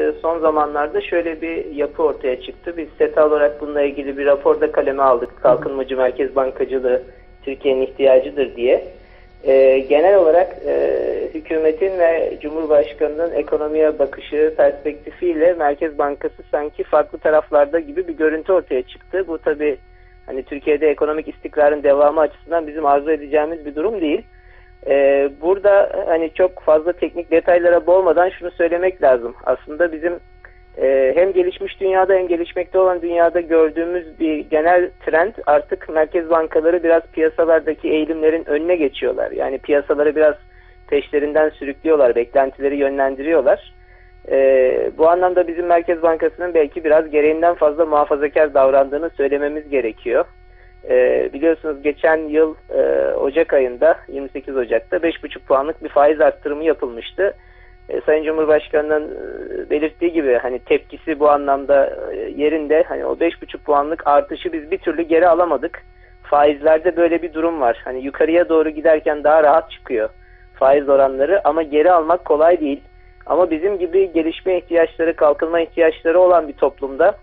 E, son zamanlarda şöyle bir yapı ortaya çıktı. Biz SETA olarak bununla ilgili bir raporda kaleme aldık. Kalkınmacı Merkez Bankacılığı Türkiye'nin ihtiyacıdır diye. Ee, genel olarak e, hükümetin ve Cumhurbaşkanı'nın ekonomiye bakışı perspektifiyle Merkez Bankası sanki farklı taraflarda gibi bir görüntü ortaya çıktı. Bu tabi hani Türkiye'de ekonomik istikrarın devamı açısından bizim arzu edeceğimiz bir durum değil. Ee, burada hani çok fazla teknik detaylara boğmadan şunu söylemek lazım. Aslında bizim e, hem gelişmiş dünyada hem gelişmekte olan dünyada gördüğümüz bir genel trend artık merkez bankaları biraz piyasalardaki eğilimlerin önüne geçiyorlar. Yani piyasaları biraz peşlerinden sürüklüyorlar, beklentileri yönlendiriyorlar. E, bu anlamda bizim Merkez Bankası'nın belki biraz gereğinden fazla muhafazakar davrandığını söylememiz gerekiyor. E, biliyorsunuz geçen yıl e, Ocak ayında 28 Ocak'ta 5,5 puanlık bir faiz arttırımı yapılmıştı. E, Sayın Cumhurbaşkanı'nın e, belirttiği gibi hani tepkisi bu anlamda e, yerinde. Hani o 5,5 puanlık artışı biz bir türlü geri alamadık. Faizlerde böyle bir durum var. Hani yukarıya doğru giderken daha rahat çıkıyor faiz oranları ama geri almak kolay değil. Ama bizim gibi gelişme ihtiyaçları, kalkınma ihtiyaçları olan bir toplumda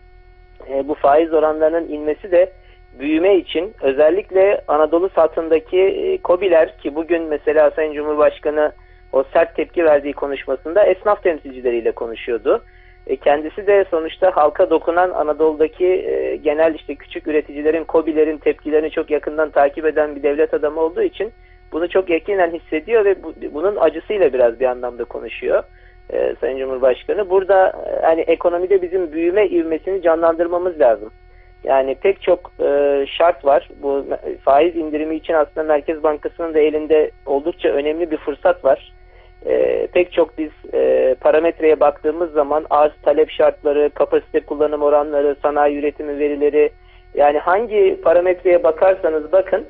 e, bu faiz oranlarının inmesi de büyüme için özellikle Anadolu satındaki e, COBİ'ler ki bugün mesela Sayın Cumhurbaşkanı o sert tepki verdiği konuşmasında esnaf temsilcileriyle konuşuyordu. E, kendisi de sonuçta halka dokunan Anadolu'daki e, genel işte küçük üreticilerin, COBİ'lerin tepkilerini çok yakından takip eden bir devlet adamı olduğu için bunu çok yakinen hissediyor ve bu, bunun acısıyla biraz bir anlamda konuşuyor. E, Sayın Cumhurbaşkanı. Burada hani ekonomide bizim büyüme ivmesini canlandırmamız lazım. Yani pek çok e, şart var. Bu faiz indirimi için aslında Merkez Bankası'nın da elinde oldukça önemli bir fırsat var. E, pek çok biz e, parametreye baktığımız zaman arz talep şartları, kapasite kullanım oranları, sanayi üretimi verileri yani hangi parametreye bakarsanız bakın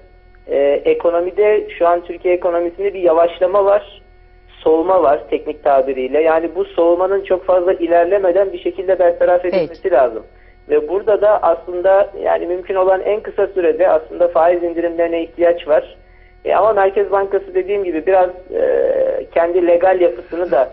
e, ekonomide şu an Türkiye ekonomisinde bir yavaşlama var soğuma var teknik tabiriyle. Yani bu soğumanın çok fazla ilerlemeden bir şekilde bertaraf edilmesi Peki. lazım. Ve burada da aslında yani mümkün olan en kısa sürede aslında faiz indirimlerine ihtiyaç var. E ama Merkez Bankası dediğim gibi biraz e, kendi legal yapısını da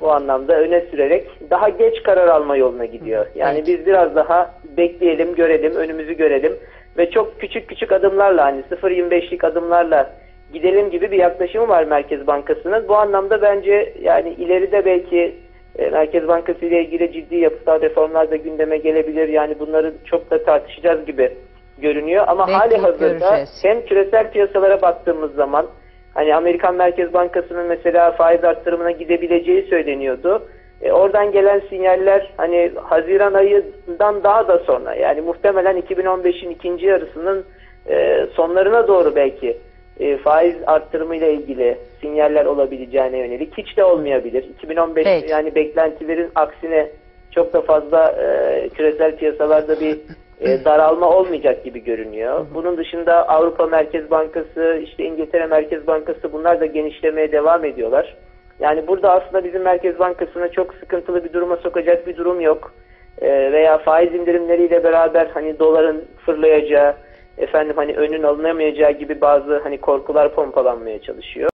bu anlamda öne sürerek daha geç karar alma yoluna gidiyor. Yani biz biraz daha bekleyelim, görelim, önümüzü görelim ve çok küçük küçük adımlarla hani 0.25'lik adımlarla gidelim gibi bir yaklaşımı var Merkez Bankası'nın. Bu anlamda bence yani ileride belki Merkez Bankası ile ilgili ciddi yapısal reformlar da gündeme gelebilir. Yani bunları çok da tartışacağız gibi görünüyor. Ama Belki hali hazırda göreceğiz. hem küresel piyasalara baktığımız zaman hani Amerikan Merkez Bankası'nın mesela faiz arttırımına gidebileceği söyleniyordu. E, oradan gelen sinyaller hani Haziran ayından daha da sonra yani muhtemelen 2015'in ikinci yarısının e, sonlarına doğru belki e, faiz arttırımıyla ilgili sinyaller olabileceğine yönelik hiç de olmayabilir. 2015 Peki. yani beklentilerin aksine çok da fazla e, küresel piyasalarda bir e, daralma olmayacak gibi görünüyor. Bunun dışında Avrupa Merkez Bankası, işte İngiltere Merkez Bankası bunlar da genişlemeye devam ediyorlar. Yani burada aslında bizim Merkez Bankası'na çok sıkıntılı bir duruma sokacak bir durum yok. E, veya faiz indirimleriyle beraber hani doların fırlayacağı, efendim hani önün alınamayacağı gibi bazı hani korkular pompalanmaya çalışıyor.